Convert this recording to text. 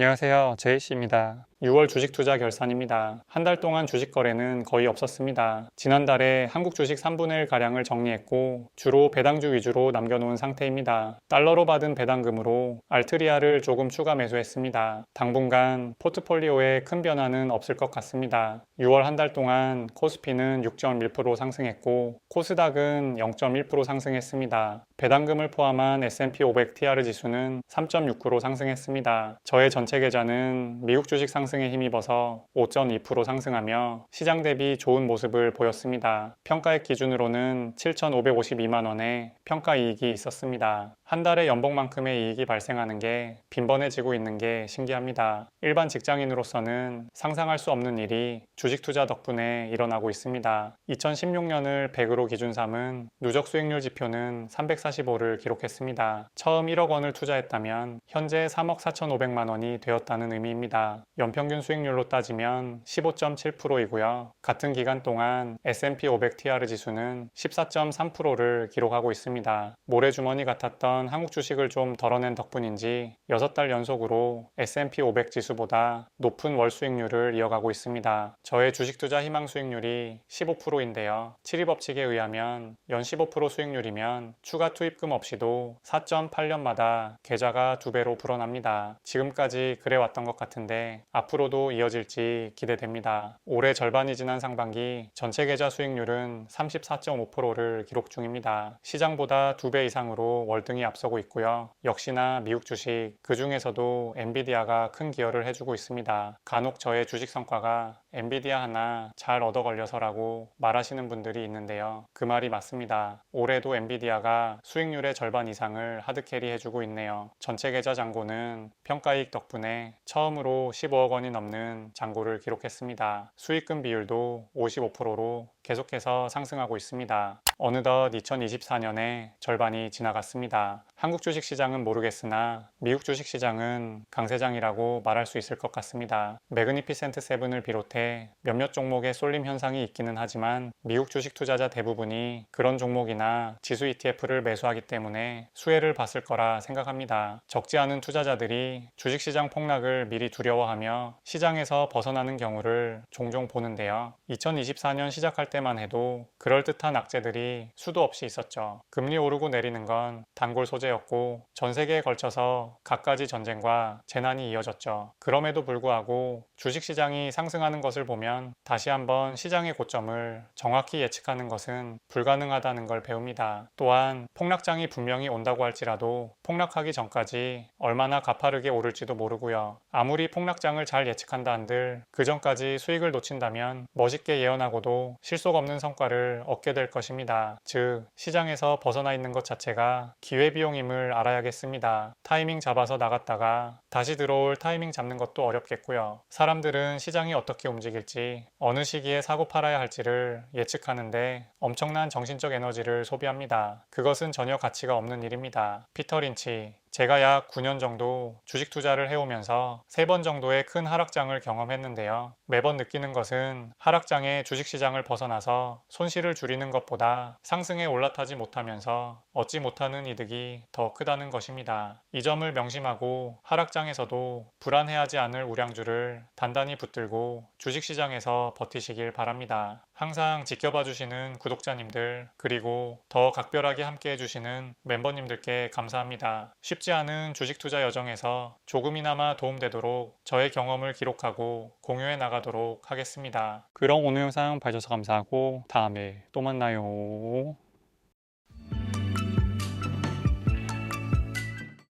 안녕하세요. 제이씨입니다. 6월 주식 투자 결산입니다. 한 달 동안 주식 거래는 거의 없었습니다. 지난달에 한국 주식 3분의 1 가량을 정리했고 주로 배당주 위주로 남겨놓은 상태입니다. 달러로 받은 배당금으로 알트리아를 조금 추가 매수했습니다. 당분간 포트폴리오에 큰 변화는 없을 것 같습니다. 6월 한 달 동안 코스피는 6.1% 상승했고 코스닥은 0.1% 상승했습니다. 배당금을 포함한 S&P 500 TR 지수는 3.6% 상승했습니다. 저의 전체 계좌는 미국 주식 상승 에 힘입어서 5.2% 상승하며 시장 대비 좋은 모습을 보였습니다. 평가액 기준으로는 7,552만 원의 평가 이익이 있었습니다. 한 달에 연봉만큼의 이익이 발생하는 게 빈번해지고 있는 게 신기합니다. 일반 직장인으로서는 상상할 수 없는 일이 주식 투자 덕분에 일어나고 있습니다. 2016년을 100으로 기준 삼은 누적 수익률 지표는 345를 기록했습니다. 처음 1억 원을 투자했다면 현재 3억 4,500만 원이 되었다는 의미입니다. 연평균 수익률로 따지면 15.7%이고요. 같은 기간 동안 S&P 500 TR 지수는 14.3%를 기록하고 있습니다. 모래주머니 같았던 한국 주식을 좀 덜어낸 덕분인지 6달 연속으로 S&P 500 지수보다 높은 월 수익률을 이어가고 있습니다. 저의 주식 투자 희망 수익률이 15%인데요. 7위 법칙에 의하면 연 15% 수익률이면 추가 투입금 없이도 4.8년마다 계좌가 두 배로 불어납니다. 지금까지 그래왔던 것 같은데 앞으로도 이어질지 기대됩니다. 올해 절반이 지난 상반기 전체 계좌 수익률은 34.5%를 기록 중입니다. 시장보다 두 배 이상으로 월등히 앞서고 있고요. 역시나 미국 주식 그 중에서도 엔비디아가 큰 기여를 해주고 있습니다. 간혹 저의 주식 성과가 엔비디아 하나 잘 얻어 걸려서라고 말하시는 분들이 있는데요. 그 말이 맞습니다. 올해도 엔비디아가 수익률의 절반 이상을 하드캐리 해주고 있네요. 전체 계좌 잔고는 평가이익 덕분에 처음으로 15억 원이 넘는 잔고를 기록했습니다. 수익금 비율도 55%로 계속해서 상승하고 있습니다. 어느덧 2024년에 절반이 지나갔습니다. 한국 주식 시장은 모르겠으나 미국 주식 시장은 강세장이라고 말할 수 있을 것 같습니다. 매그니피센트 세븐을 비롯해 몇몇 종목의 쏠림 현상이 있기는 하지만 미국 주식 투자자 대부분이 그런 종목이나 지수 ETF를 매수하기 때문에 수혜를 봤을 거라 생각합니다. 적지 않은 투자자들이 주식 시장 폭락을 미리 두려워하며 시장에서 벗어나는 경우를 종종 보는데요. 2024년 시작할 때만 해도 그럴듯한 악재들이 수도 없이 있었죠. 금리 오르고 내리는 건 단골 소재 였고 전 세계에 걸쳐서 갖가지 전쟁과 재난이 이어졌죠. 그럼에도 불구하고 주식 시장이 상승하는 것을 보면 다시 한번 시장의 고점을 정확히 예측하는 것은 불가능하다는 걸 배웁니다. 또한 폭락장이 분명히 온다고 할지라도 폭락하기 전까지 얼마나 가파르게 오를지도 모르고요. 아무리 폭락장을 잘 예측한다 한들 그 전까지 수익을 놓친다면 멋있게 예언하고도 실속 없는 성과를 얻게 될 것입니다. 즉, 시장에서 벗어나 있는 것 자체가 기회비용 임을 알아야겠습니다. 타이밍 잡아서 나갔다가 다시 들어올 타이밍 잡는 것도 어렵겠고요. 사람들은 시장이 어떻게 움직일지, 어느 시기에 사고 팔아야 할지를 예측하는데 엄청난 정신적 에너지를 소비합니다. 그것은 전혀 가치가 없는 일입니다. 피터 린치, 제가 약 9년 정도 주식 투자를 해오면서 3번 정도의 큰 하락장을 경험했는데요. 매번 느끼는 것은 하락장에 주식시장을 벗어나서 손실을 줄이는 것보다 상승에 올라타지 못하면서 얻지 못하는 이득이 더 크다는 것입니다. 이 점을 명심하고 하락장에서도 불안해하지 않을 우량주를 단단히 붙들고 주식시장에서 버티시길 바랍니다. 항상 지켜봐 주시는 구독자님들 그리고 더 각별하게 함께 해주시는 멤버님들께 감사합니다. 쉽지 않은 주식 투자 여정에서 조금이나마 도움되도록 저의 경험을 기록하고 공유해 나가도록 하겠습니다. 그럼 오늘 영상 봐주셔서 감사하고 다음에 또 만나요.